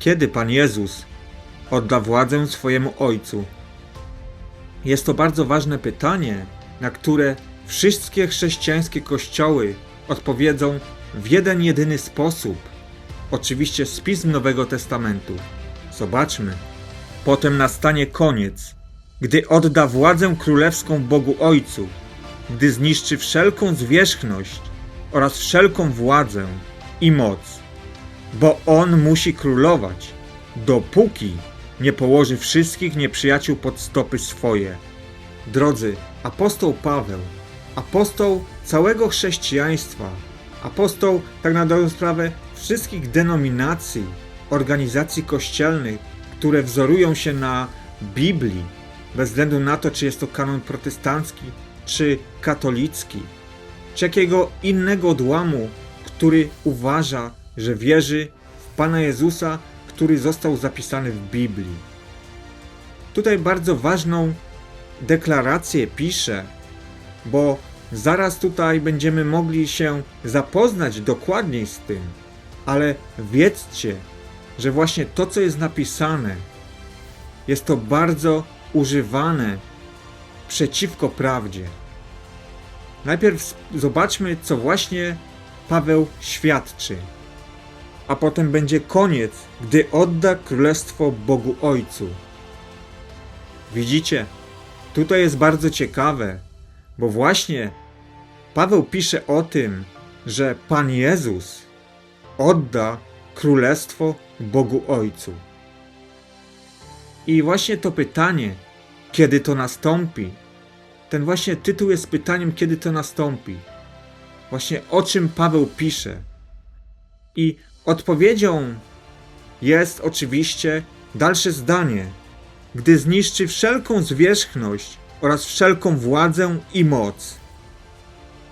Kiedy Pan Jezus odda władzę swojemu Ojcu? Jest to bardzo ważne pytanie, na które wszystkie chrześcijańskie kościoły odpowiedzą w jeden jedyny sposób. Oczywiście z pism Nowego Testamentu. Zobaczmy. Potem nastanie koniec, gdy odda władzę królewską Bogu Ojcu, gdy zniszczy wszelką zwierzchność oraz wszelką władzę i moc, bo On musi królować, dopóki nie położy wszystkich nieprzyjaciół pod stopy swoje. Drodzy, apostoł Paweł, apostoł całego chrześcijaństwa, apostoł tak na dobrą sprawę wszystkich denominacji, organizacji kościelnych, które wzorują się na Biblii, bez względu na to, czy jest to kanon protestancki, czy katolicki, czy jakiego innego odłamu, który uważa, że wierzy w Pana Jezusa, który został zapisany w Biblii. Tutaj bardzo ważną deklarację pisze, bo zaraz tutaj będziemy mogli się zapoznać dokładniej z tym, ale wiedzcie, że właśnie to, co jest napisane, jest to bardzo używane przeciwko prawdzie. Najpierw zobaczmy, co właśnie Paweł świadczy, a potem będzie koniec, gdy odda królestwo Bogu Ojcu. Widzicie, tutaj jest bardzo ciekawe, bo właśnie Paweł pisze o tym, że Pan Jezus odda królestwo Bogu Ojcu. I właśnie to pytanie, kiedy to nastąpi, ten właśnie tytuł jest pytaniem, kiedy to nastąpi. Właśnie o czym Paweł pisze. I odpowiedzią jest oczywiście dalsze zdanie. Gdy zniszczy wszelką zwierzchność oraz wszelką władzę i moc.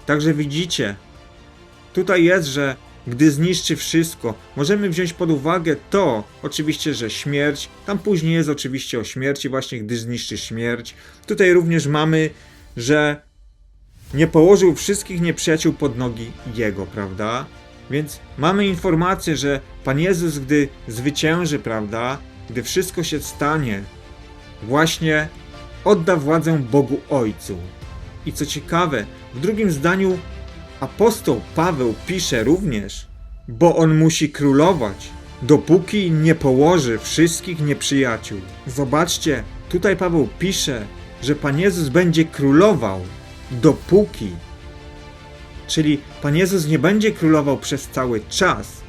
Także widzicie, tutaj jest, że gdy zniszczy wszystko, możemy wziąć pod uwagę to, oczywiście, że śmierć, tam później jest oczywiście o śmierci, właśnie gdy zniszczy śmierć. Tutaj również mamy, że nie położył wszystkich nieprzyjaciół pod nogi Jego, prawda? Więc mamy informację, że Pan Jezus, gdy zwycięży, prawda, gdy wszystko się stanie, właśnie odda władzę Bogu Ojcu. I co ciekawe, w drugim zdaniu apostoł Paweł pisze również, bo on musi królować, dopóki nie położy wszystkich nieprzyjaciół. Zobaczcie, tutaj Paweł pisze, że Pan Jezus będzie królował, dopóki. Czyli Pan Jezus nie będzie królował przez cały czas.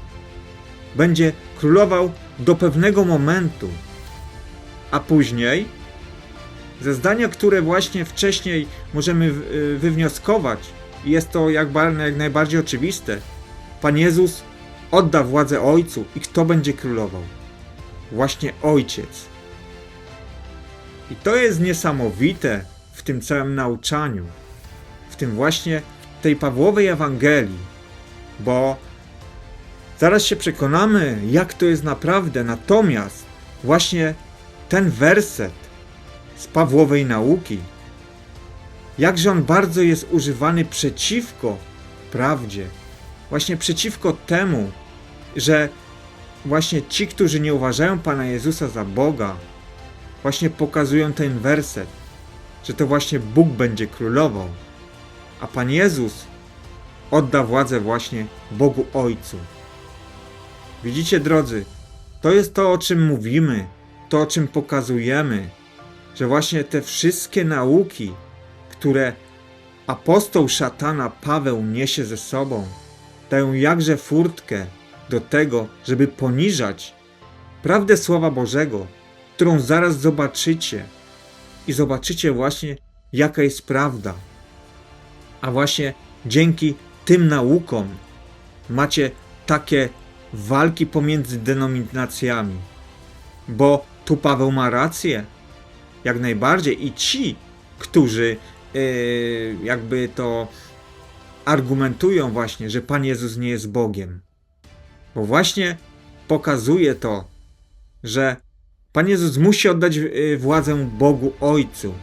Będzie królował do pewnego momentu. A później, ze zdania, które właśnie wcześniej możemy y, wywnioskować, jest to jak, jak najbardziej oczywiste, Pan Jezus odda władzę Ojcu i kto będzie królował? Właśnie Ojciec. I to jest niesamowite w tym całym nauczaniu, w tym właśnie tej Pawłowej Ewangelii, bo zaraz się przekonamy, jak to jest naprawdę. Natomiast właśnie ten werset z Pawłowej nauki, jakże on bardzo jest używany przeciwko prawdzie, właśnie przeciwko temu, że właśnie ci, którzy nie uważają Pana Jezusa za Boga, właśnie pokazują ten werset, że to właśnie Bóg będzie królował, a Pan Jezus odda władzę właśnie Bogu Ojcu. Widzicie, drodzy, to jest to, o czym mówimy, to, o czym pokazujemy, że właśnie te wszystkie nauki, które apostoł szatana Paweł niesie ze sobą, dają jakże furtkę do tego, żeby poniżać prawdę Słowa Bożego, którą zaraz zobaczycie. I zobaczycie właśnie, jaka jest prawda. A właśnie dzięki tym naukom macie takie walki pomiędzy denominacjami. Bo tu Paweł ma rację, jak najbardziej. I ci, którzy yy, jakby to argumentują właśnie, że Pan Jezus nie jest Bogiem. Bo właśnie pokazuje to, że Pan Jezus musi oddać yy, władzę Bogu Ojcu.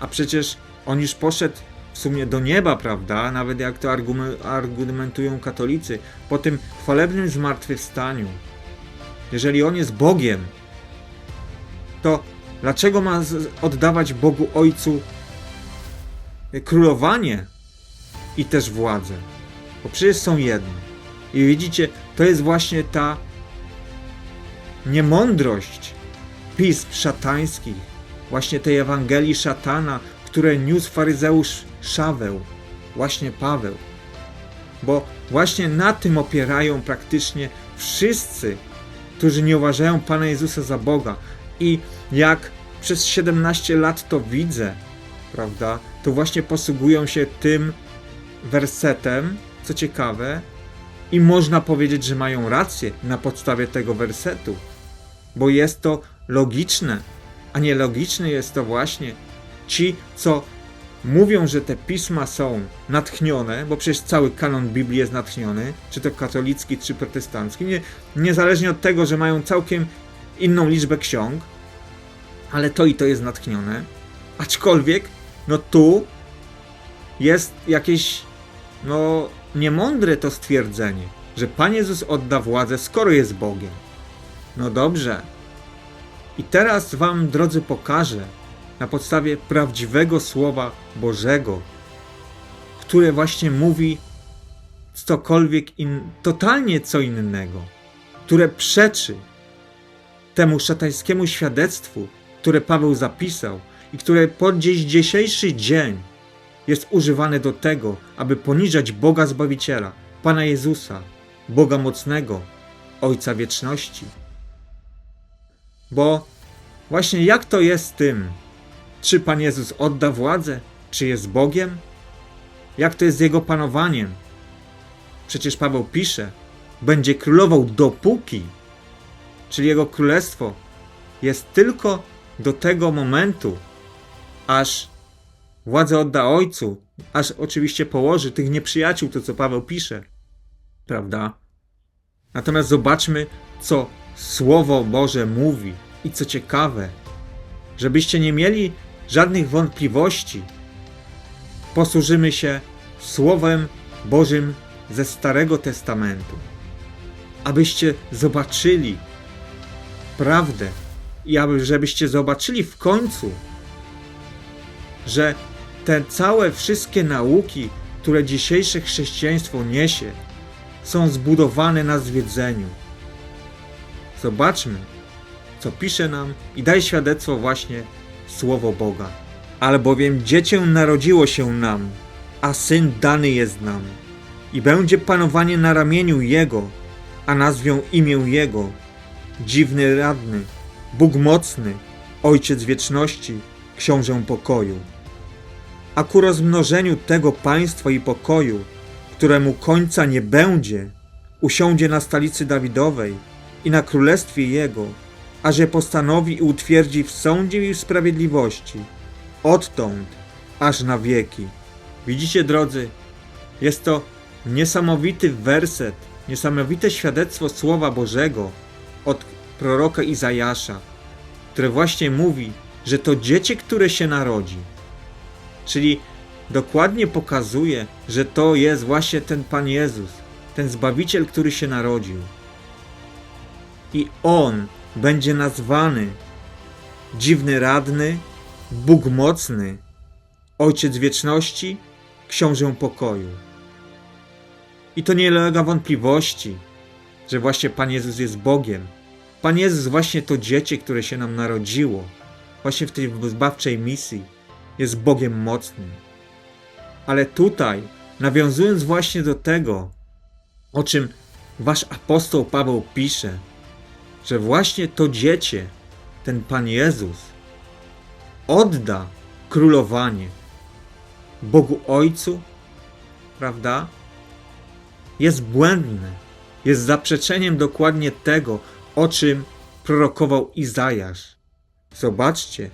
A przecież on już poszedł sumie do nieba, prawda? Nawet jak to argume- argumentują katolicy, po tym chwalebnym zmartwychwstaniu. jeżeli On jest Bogiem, to dlaczego ma oddawać Bogu Ojcu królowanie i też władzę? Bo przecież są jedno. I widzicie, to jest właśnie ta niemądrość pism szatańskich, właśnie tej Ewangelii szatana, które niósł faryzeusz Szaweł, właśnie Paweł. Bo właśnie na tym opierają praktycznie wszyscy, którzy nie uważają Pana Jezusa za Boga. I jak przez 17 lat to widzę, prawda, to właśnie posługują się tym wersetem, co ciekawe, i można powiedzieć, że mają rację na podstawie tego wersetu, bo jest to logiczne, a nielogiczne jest to właśnie ci, co mówią, że te pisma są natchnione, bo przecież cały kanon Biblii jest natchniony, czy to katolicki, czy protestancki, nie, niezależnie od tego, że mają całkiem inną liczbę ksiąg, ale to i to jest natchnione. Aczkolwiek, no tu jest jakieś, no, niemądre to stwierdzenie, że Pan Jezus odda władzę, skoro jest Bogiem. No dobrze. I teraz Wam, drodzy, pokażę na podstawie prawdziwego Słowa Bożego, które właśnie mówi cokolwiek in, totalnie co innego, które przeczy temu szatańskiemu świadectwu, które Paweł zapisał i które po dziś dzisiejszy dzień jest używane do tego, aby poniżać Boga Zbawiciela, Pana Jezusa, Boga Mocnego, Ojca Wieczności. Bo właśnie jak to jest z tym, czy Pan Jezus odda władzę, czy jest Bogiem? Jak to jest z Jego panowaniem? Przecież Paweł pisze, będzie królował dopóki, czyli Jego królestwo jest tylko do tego momentu, aż władzę odda Ojcu, aż oczywiście położy tych nieprzyjaciół, to co Paweł pisze. Prawda? Natomiast zobaczmy, co Słowo Boże mówi i co ciekawe, żebyście nie mieli żadnych wątpliwości, posłużymy się Słowem Bożym ze Starego Testamentu, abyście zobaczyli prawdę i aby, żebyście zobaczyli w końcu, że te całe wszystkie nauki, które dzisiejsze chrześcijaństwo niesie, są zbudowane na zwiedzeniu. Zobaczmy, co pisze nam i daj świadectwo właśnie Słowo Boga. Albowiem dziecię narodziło się nam, a syn dany jest nam. I będzie panowanie na ramieniu Jego, a nazwią imię Jego. Dziwny radny, Bóg mocny, Ojciec wieczności, Książę pokoju. A ku rozmnożeniu tego państwa i pokoju, któremu końca nie będzie, usiądzie na stolicy Dawidowej i na królestwie Jego, a że postanowi i utwierdzi w sądzie i w sprawiedliwości, odtąd aż na wieki. Widzicie, drodzy, jest to niesamowity werset, niesamowite świadectwo Słowa Bożego od proroka Izajasza, które właśnie mówi, że to dziecię, które się narodzi, czyli dokładnie pokazuje, że to jest właśnie ten Pan Jezus, ten Zbawiciel, który się narodził. I On będzie nazwany Dziwny Radny, Bóg Mocny, Ojciec Wieczności, Książę Pokoju. I to nie ulega wątpliwości, że właśnie Pan Jezus jest Bogiem. Pan Jezus właśnie to dziecię, które się nam narodziło, właśnie w tej zbawczej misji, jest Bogiem mocnym. Ale tutaj, nawiązując właśnie do tego, o czym wasz apostoł Paweł pisze, że właśnie to dziecię, ten Pan Jezus, odda królowanie Bogu Ojcu, prawda? Jest błędne, jest zaprzeczeniem dokładnie tego, o czym prorokował Izajasz. Zobaczcie,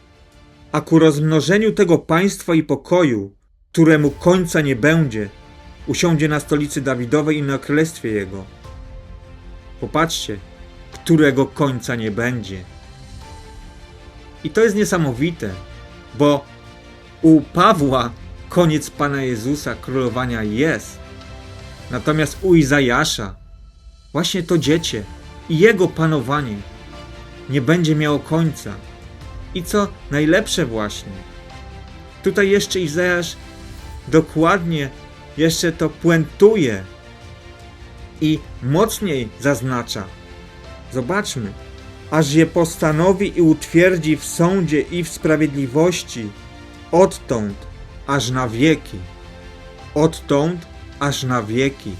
a ku rozmnożeniu tego państwa i pokoju, któremu końca nie będzie, usiądzie na stolicy Dawidowej i na królestwie jego. Popatrzcie, którego końca nie będzie. I to jest niesamowite, bo u Pawła koniec Pana Jezusa królowania jest. Natomiast u Izajasza właśnie to dziecię i jego panowanie nie będzie miało końca. I co najlepsze właśnie, tutaj jeszcze Izajasz dokładnie jeszcze to puentuje i mocniej zaznacza. Zobaczmy, aż je postanowi i utwierdzi w sądzie i w sprawiedliwości, odtąd aż na wieki. Odtąd aż na wieki.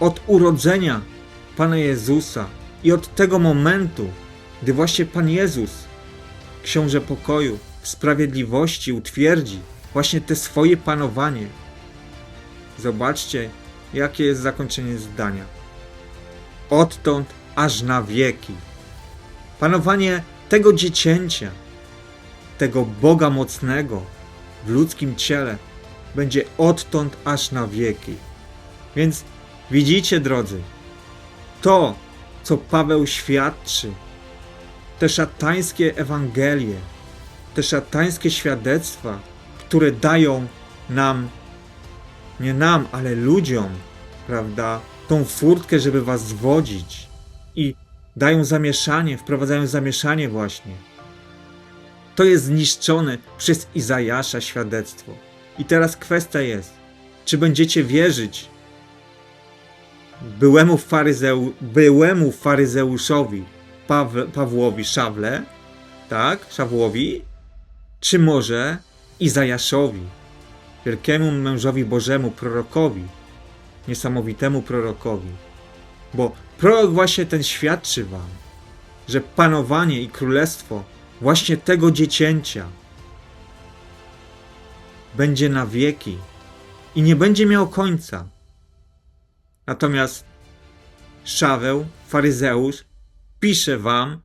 Od urodzenia Pana Jezusa i od tego momentu, gdy właśnie Pan Jezus, Książę Pokoju, w sprawiedliwości utwierdzi właśnie te swoje panowanie. Zobaczcie, jakie jest zakończenie zdania. Odtąd aż na wieki. Panowanie tego dziecięcia, tego Boga mocnego w ludzkim ciele będzie odtąd aż na wieki. Więc widzicie, drodzy, to, co Paweł świadczy, te szatańskie Ewangelie, te szatańskie świadectwa, które dają nam, nie nam, ale ludziom, prawda, tą furtkę, żeby was zwodzić i dają zamieszanie, wprowadzają zamieszanie właśnie. To jest zniszczone przez Izajasza świadectwo. I teraz kwestia jest, czy będziecie wierzyć byłemu, faryzeu, byłemu faryzeuszowi Paw, Pawłowi Szawle, tak, Szawłowi, czy może Izajaszowi, wielkiemu mężowi Bożemu, prorokowi, niesamowitemu prorokowi. Bo prorok właśnie ten świadczy wam, że panowanie i królestwo właśnie tego dziecięcia będzie na wieki i nie będzie miało końca. Natomiast Szaweł, faryzeusz, pisze wam,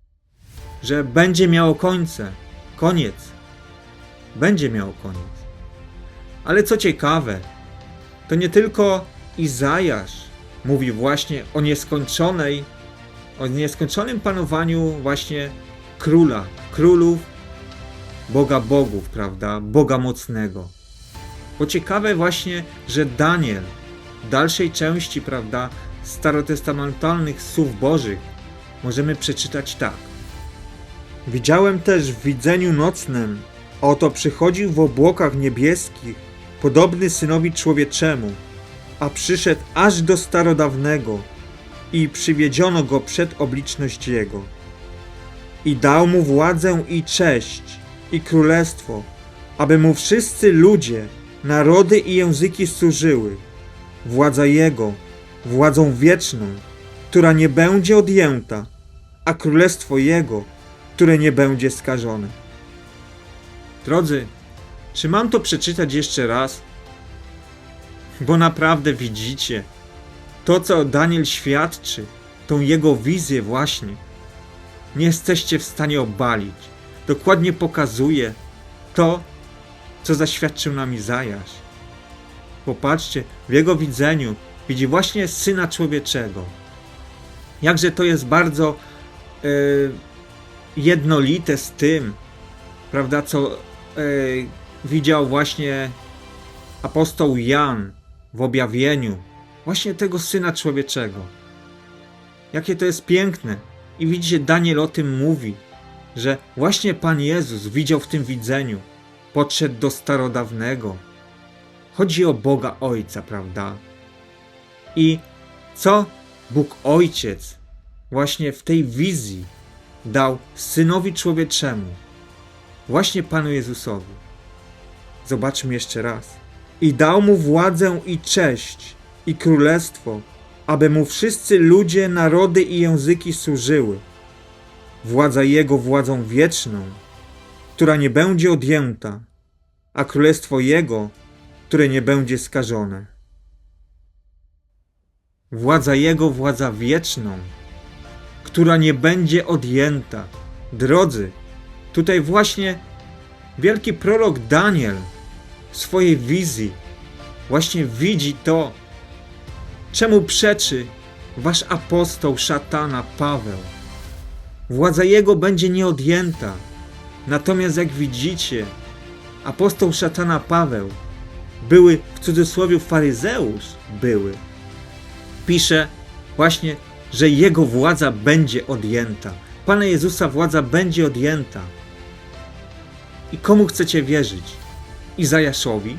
że będzie miało końce, koniec. Będzie miało koniec. Ale co ciekawe, to nie tylko Izajasz mówi właśnie o nieskończonej, o nieskończonym panowaniu właśnie króla, królów, Boga Bogów, prawda? Boga mocnego. Bo ciekawe właśnie, że Daniel w dalszej części, prawda, starotestamentalnych słów Bożych możemy przeczytać tak. Widziałem też w widzeniu nocnym, oto przychodził w obłokach niebieskich, podobny synowi człowieczemu, a przyszedł aż do starodawnego i przywiedziono go przed obliczność jego. I dał mu władzę i cześć i królestwo, aby mu wszyscy ludzie, narody i języki służyły. Władza jego, władzą wieczną, która nie będzie odjęta, a królestwo jego, które nie będzie skażone. Drodzy, czy mam to przeczytać jeszcze raz? Bo naprawdę widzicie, to co Daniel świadczy, tą jego wizję właśnie, nie jesteście w stanie obalić. Dokładnie pokazuje to, co zaświadczył nam Izajasz. Popatrzcie, w jego widzeniu widzi właśnie Syna Człowieczego. Jakże to jest bardzo e, jednolite z tym, prawda, co e, widział właśnie apostoł Jan w objawieniu, właśnie tego Syna Człowieczego. Jakie to jest piękne. I widzicie, Daniel o tym mówi, że właśnie Pan Jezus widział w tym widzeniu, podszedł do starodawnego. Chodzi o Boga Ojca, prawda? I co Bóg Ojciec właśnie w tej wizji dał Synowi Człowieczemu, właśnie Panu Jezusowi. Zobaczmy jeszcze raz. I dał mu władzę i cześć i królestwo, aby mu wszyscy ludzie, narody i języki służyły. Władza jego władzą wieczną, która nie będzie odjęta, a królestwo jego, które nie będzie skażone. Władza jego władza wieczną, która nie będzie odjęta. Drodzy, tutaj właśnie wielki prorok Daniel swojej wizji właśnie widzi to, czemu przeczy wasz apostoł szatana Paweł. Władza jego będzie nieodjęta. Natomiast jak widzicie, apostoł szatana Paweł były w cudzysłowie faryzeusz były. Pisze właśnie, że jego władza będzie odjęta. Pana Jezusa władza będzie odjęta. I komu chcecie wierzyć? Izajaszowi?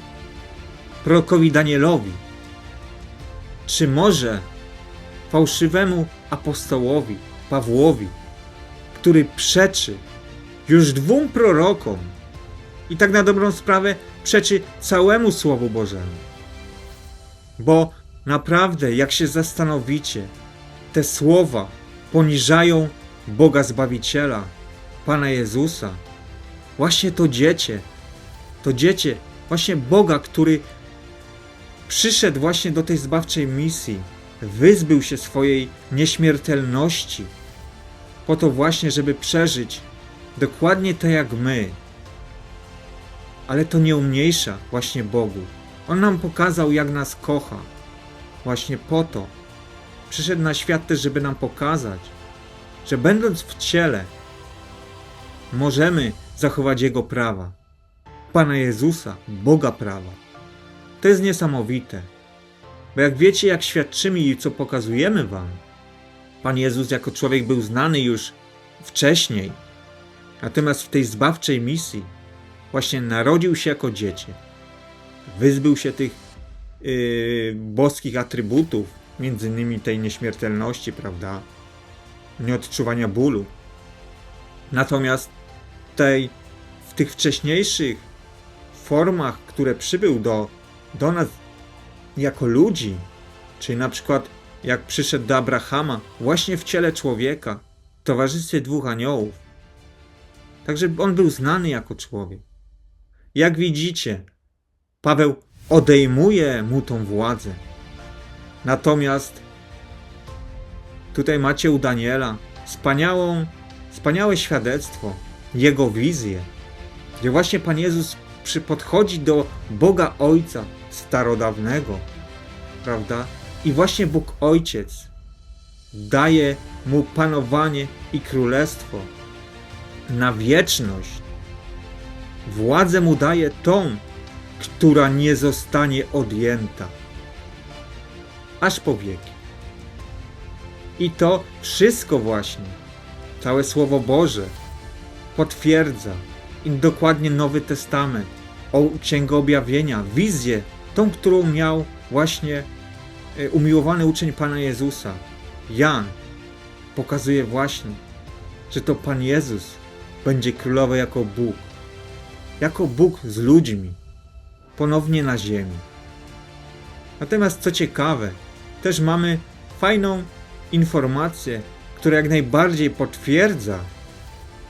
Prorokowi Danielowi? Czy może fałszywemu apostołowi Pawłowi, który przeczy już dwóm prorokom i tak na dobrą sprawę przeczy całemu Słowu Bożemu? Bo naprawdę, jak się zastanowicie, te słowa poniżają Boga Zbawiciela, Pana Jezusa. Właśnie to dziecię, to dziecię, właśnie Boga, który przyszedł właśnie do tej zbawczej misji, wyzbył się swojej nieśmiertelności, po to właśnie, żeby przeżyć dokładnie tak jak my. Ale to nie umniejsza właśnie Bogu. On nam pokazał, jak nas kocha. Właśnie po to. Przyszedł na świat też, żeby nam pokazać, że będąc w ciele, możemy zachować Jego prawa. Pana Jezusa, Boga prawa. To jest niesamowite. Bo jak wiecie, jak świadczymy i co pokazujemy Wam, Pan Jezus jako człowiek był znany już wcześniej, natomiast w tej zbawczej misji właśnie narodził się jako dziecię. Wyzbył się tych yy, boskich atrybutów, między innymi tej nieśmiertelności, prawda? Nieodczuwania bólu. Natomiast tej, w tych wcześniejszych formach, które przybył do, do nas jako ludzi, czyli na przykład jak przyszedł do Abrahama właśnie w ciele człowieka, w towarzystwie dwóch aniołów. Także on był znany jako człowiek. Jak widzicie, Paweł odejmuje mu tą władzę. Natomiast tutaj macie u Daniela wspaniałą, wspaniałe świadectwo, jego wizję, gdzie właśnie Pan Jezus przy, podchodzi do Boga Ojca starodawnego, prawda? I właśnie Bóg Ojciec daje mu panowanie i królestwo na wieczność. Władzę mu daje tą, która nie zostanie odjęta aż po wieki. I to wszystko właśnie, całe Słowo Boże, potwierdza im dokładnie Nowy Testament, o Księgę Objawienia, wizję, tą, którą miał właśnie e, umiłowany uczeń Pana Jezusa. Jan pokazuje właśnie, że to Pan Jezus będzie królował jako Bóg, jako Bóg z ludźmi, ponownie na ziemi. Natomiast co ciekawe, też mamy fajną informację, która jak najbardziej potwierdza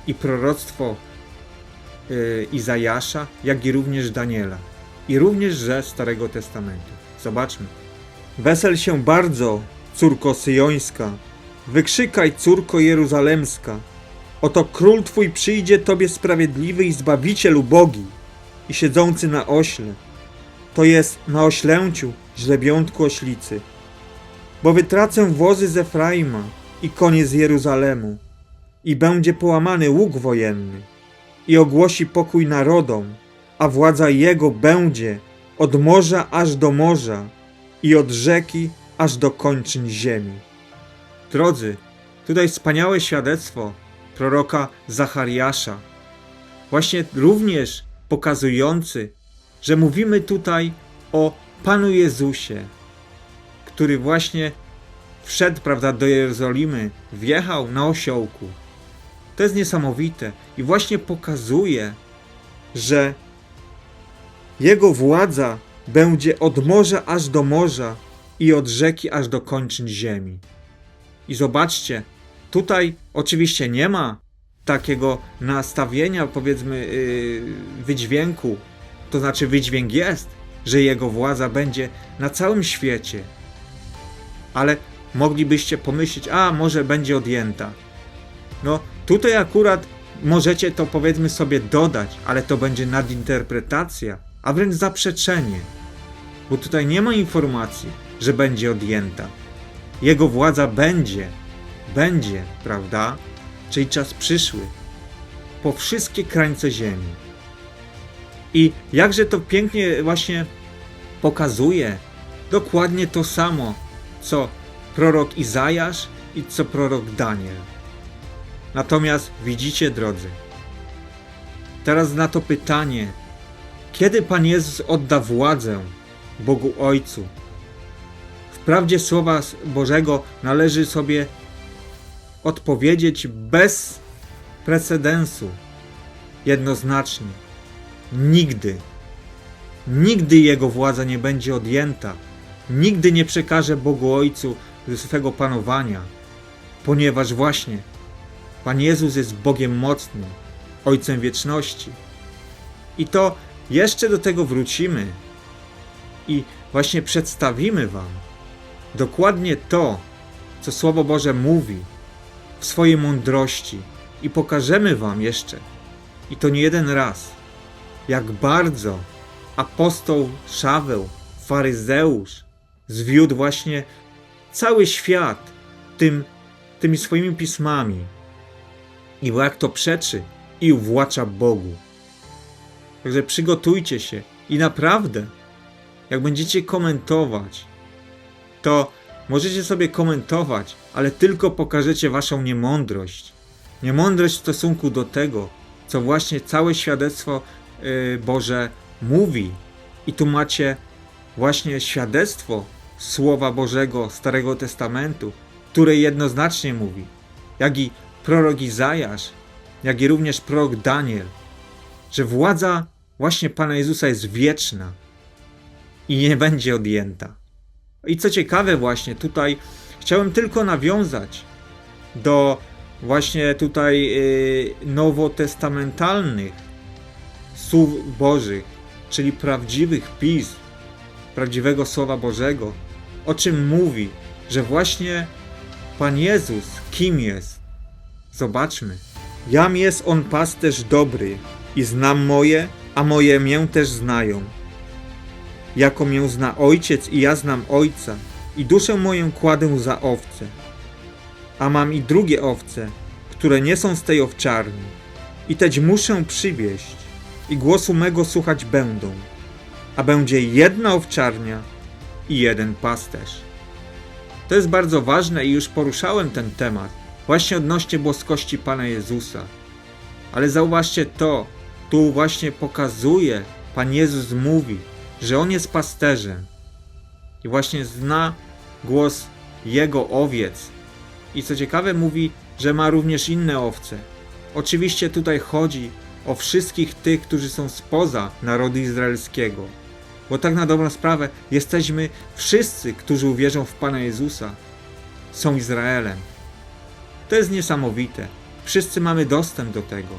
i proroctwo Izajasza, jak i również Daniela, i również ze Starego Testamentu. Zobaczmy. Wesel się bardzo, córko syjońska, wykrzykaj, córko jeruzalemska. Oto król twój przyjdzie tobie sprawiedliwy i zbawiciel ubogi i siedzący na ośle. To jest na oślęciu źlebiątku oślicy bo wytracę wozy z Efraima i konie z Jeruzalemu, i będzie połamany łuk wojenny, i ogłosi pokój narodom, a władza jego będzie od morza aż do morza i od rzeki aż do kończyn ziemi. Drodzy, tutaj wspaniałe świadectwo proroka Zachariasza, właśnie również pokazujący, że mówimy tutaj o Panu Jezusie, który właśnie wszedł, prawda, do Jerozolimy, wjechał na osiołku. To jest niesamowite i właśnie pokazuje, że jego władza będzie od morza aż do morza i od rzeki aż do kończyn ziemi. I zobaczcie, tutaj oczywiście nie ma takiego nastawienia, powiedzmy, yy, wydźwięku, to znaczy wydźwięk jest, że jego władza będzie na całym świecie, ale moglibyście pomyśleć, a może będzie odjęta. No tutaj akurat możecie to powiedzmy sobie dodać, ale to będzie nadinterpretacja, a wręcz zaprzeczenie, bo tutaj nie ma informacji, że będzie odjęta. Jego władza będzie, będzie, prawda? Czyli czas przyszły, po wszystkie krańce ziemi. I jakże to pięknie właśnie pokazuje dokładnie to samo, co prorok Izajasz i co prorok Daniel. Natomiast widzicie, drodzy, teraz na to pytanie, kiedy Pan Jezus odda władzę Bogu Ojcu? Wprawdzie słowa Bożego należy sobie odpowiedzieć bez precedensu, jednoznacznie. Nigdy, nigdy Jego władza nie będzie odjęta, nigdy nie przekaże Bogu Ojcu swego panowania, ponieważ właśnie Pan Jezus jest Bogiem mocnym, Ojcem wieczności. I to jeszcze do tego wrócimy i właśnie przedstawimy Wam dokładnie to, co Słowo Boże mówi w swojej mądrości i pokażemy Wam jeszcze, i to nie jeden raz, jak bardzo apostoł Szaweł, faryzeusz, zwiódł właśnie cały świat tym, tymi swoimi pismami i jak to przeczy i uwłacza Bogu. Także przygotujcie się i naprawdę, jak będziecie komentować, to możecie sobie komentować, ale tylko pokażecie waszą niemądrość. Niemądrość w stosunku do tego, co właśnie całe świadectwo yy, Boże mówi. I tu macie właśnie świadectwo Słowa Bożego Starego Testamentu, które jednoznacznie mówi, jak i prorok Izajasz, jak i również prorok Daniel, że władza właśnie Pana Jezusa jest wieczna i nie będzie odjęta. I co ciekawe, właśnie tutaj chciałem tylko nawiązać do właśnie tutaj yy, nowotestamentalnych słów Bożych, czyli prawdziwych pism, prawdziwego Słowa Bożego, o czym mówi, że właśnie Pan Jezus kim jest? Zobaczmy. Jam jest on pasterz dobry i znam moje, a moje mię też znają. Jako mię zna ojciec i ja znam ojca i duszę moją kładę za owce. A mam i drugie owce, które nie są z tej owczarni. I teć muszę przywieść i głosu mego słuchać będą. A będzie jedna owczarnia i jeden pasterz. To jest bardzo ważne i już poruszałem ten temat, właśnie odnośnie boskości Pana Jezusa. Ale zauważcie to, tu właśnie pokazuje, Pan Jezus mówi, że On jest pasterzem i właśnie zna głos Jego owiec. I co ciekawe, mówi, że ma również inne owce. Oczywiście tutaj chodzi o wszystkich tych, którzy są spoza narodu izraelskiego. Bo tak na dobrą sprawę jesteśmy wszyscy, którzy uwierzą w Pana Jezusa, są Izraelem. To jest niesamowite. Wszyscy mamy dostęp do tego.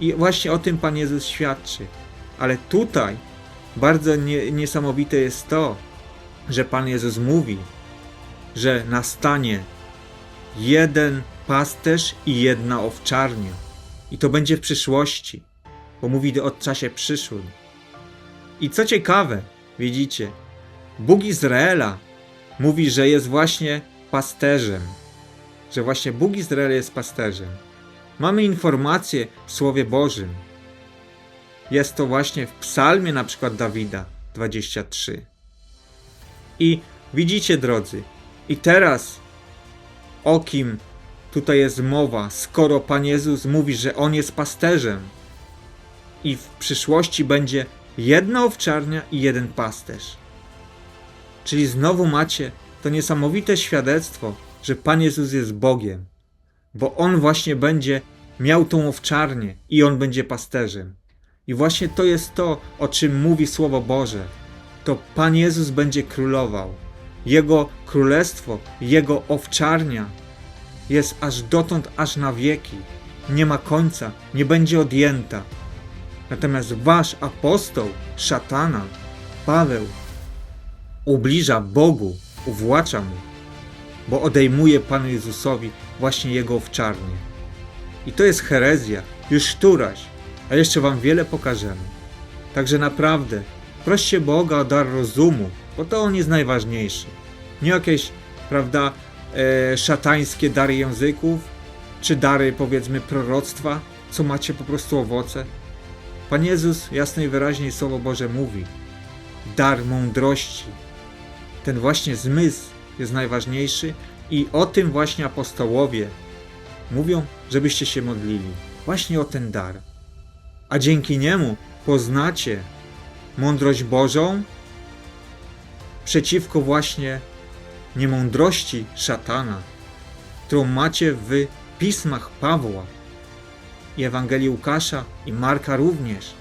I właśnie o tym Pan Jezus świadczy. Ale tutaj bardzo nie, niesamowite jest to, że Pan Jezus mówi, że nastanie jeden pasterz i jedna owczarnia. I to będzie w przyszłości, bo mówi o czasie przyszłym. I co ciekawe, widzicie, Bóg Izraela mówi, że jest właśnie pasterzem. Że właśnie Bóg Izraela jest pasterzem. Mamy informację w Słowie Bożym. Jest to właśnie w psalmie na przykład Dawida 23. I widzicie, drodzy, i teraz o kim tutaj jest mowa, skoro Pan Jezus mówi, że On jest pasterzem i w przyszłości będzie jedna owczarnia i jeden pasterz. Czyli znowu macie to niesamowite świadectwo, że Pan Jezus jest Bogiem, bo On właśnie będzie miał tą owczarnię i On będzie pasterzem. I właśnie to jest to, o czym mówi Słowo Boże. To Pan Jezus będzie królował. Jego królestwo, Jego owczarnia jest aż dotąd, aż na wieki. Nie ma końca, nie będzie odjęta. Natomiast wasz apostoł, szatana, Paweł, ubliża Bogu, uwłacza mu, bo odejmuje Panu Jezusowi właśnie jego owczarnię. I to jest herezja, już któraś, a jeszcze wam wiele pokażemy. Także naprawdę, proście Boga o dar rozumu, bo to on jest najważniejszy. Nie jakieś, prawda, e, szatańskie dary języków, czy dary, powiedzmy, proroctwa, co macie po prostu owoce. Pan Jezus jasno i wyraźnie Słowo Boże mówi: dar mądrości. Ten właśnie zmysł jest najważniejszy I o tym właśnie apostołowie mówią, żebyście się modlili. Właśnie o ten dar. A dzięki niemu poznacie mądrość Bożą przeciwko właśnie niemądrości szatana, którą macie w pismach Pawła i Ewangelii Łukasza i Marka również.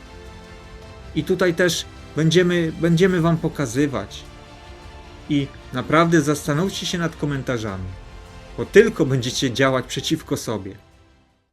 I tutaj też będziemy, będziemy Wam pokazywać. I naprawdę zastanówcie się nad komentarzami, bo tylko będziecie działać przeciwko sobie.